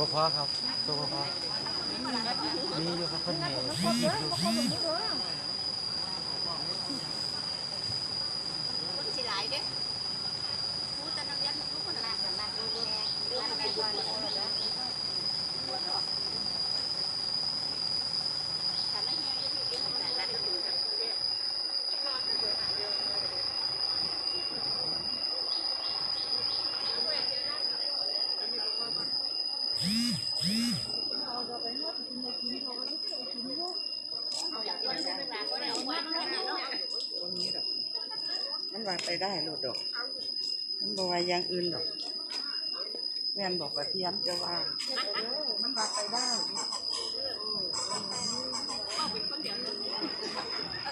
บ่พอครับตัวบ่พอมีอยู่ครับคนแห่ครบเด้อครบแบบนี้เด้อคนสิหลายเด้ผู้แต่นักเรียนทุกคนน่ะนั่นดูแลเรื่องอะไรก่อนเด้อถ้าไม่เฮียอยู่ที่นี่นั่นก็คือ เอาเราไปนวดกินไปกินเขาก็ได้กินลูก อยากกินเวลาก็ได้เอาไว้ให้เนาะ ตรงนี้ดอก มันว่าไปได้โลดดอก มันบอกว่าอย่างอื่นดอกแม่นบอกว่าเทียมจะว่า มันว่าไปได้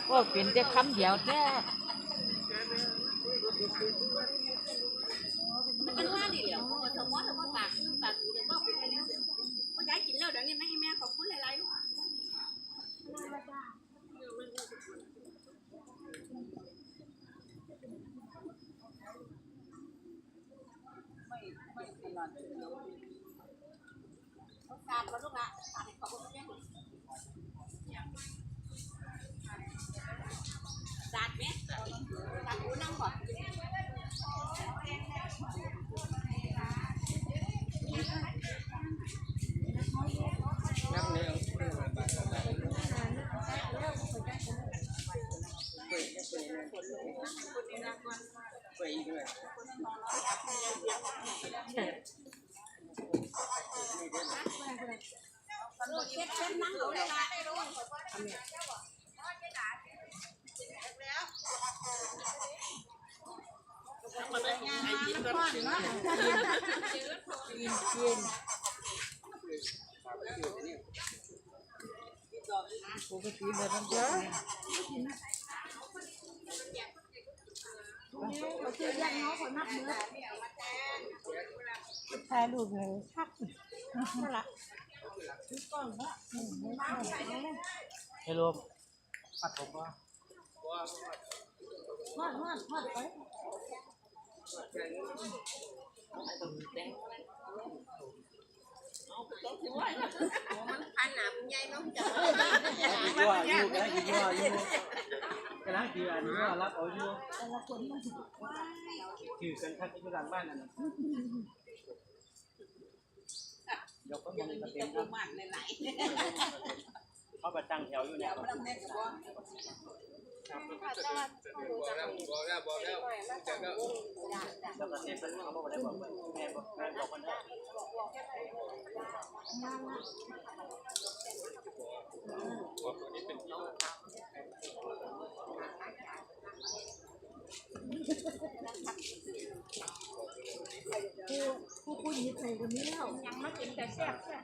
ก็เป็นแต่คำเดียวแท้มันว่าดิแล้วเพราะว่าสมมติว่าปากคือปากอยู่เดี๋ยวว่าเป็นอะไรเนี่ยมันได้กินแล้วเดี๋ยวนี้ไม่ให้แม่ขอบคุณหลายๆลูก สาดมาลูกละสาดขอบคุณแม่สาดไหมสาดกูนั่งก่อนน้ำเนื้อ ไปกเลยเช็ดเช็ดนั่งเขาเลยละปกติแบบนั้นเด้อ เขาคือแยกน้องเขานับเนื้อ ถ่ายรูปเลยคักนั่นละให้รวมปัดผมว่านวดนวดนวดไปมันพันหนาคุณยายน้องจ๋า ยั่วอยู่กำลังยั่ว อยู่กำลังคืออันนี้ว่ารับเอาอยู่แต่ละคนมันถือกันทักอยู่หลังบ้านนั่นน่ะเดี๋ยวคนมองกระเต็มครับเขาไปตั้งแถวอยู่เนี่ยครับแม่ก็บอกแล้วก็เต็มเป็นเขาบอกว่าได้บอกว่าแม่บอกแม่บอกคนนั้นผู้ ผู้ผู้หญิงใส่คนนี้แล้วยังไม่กินแต่แซ่บแซ่บ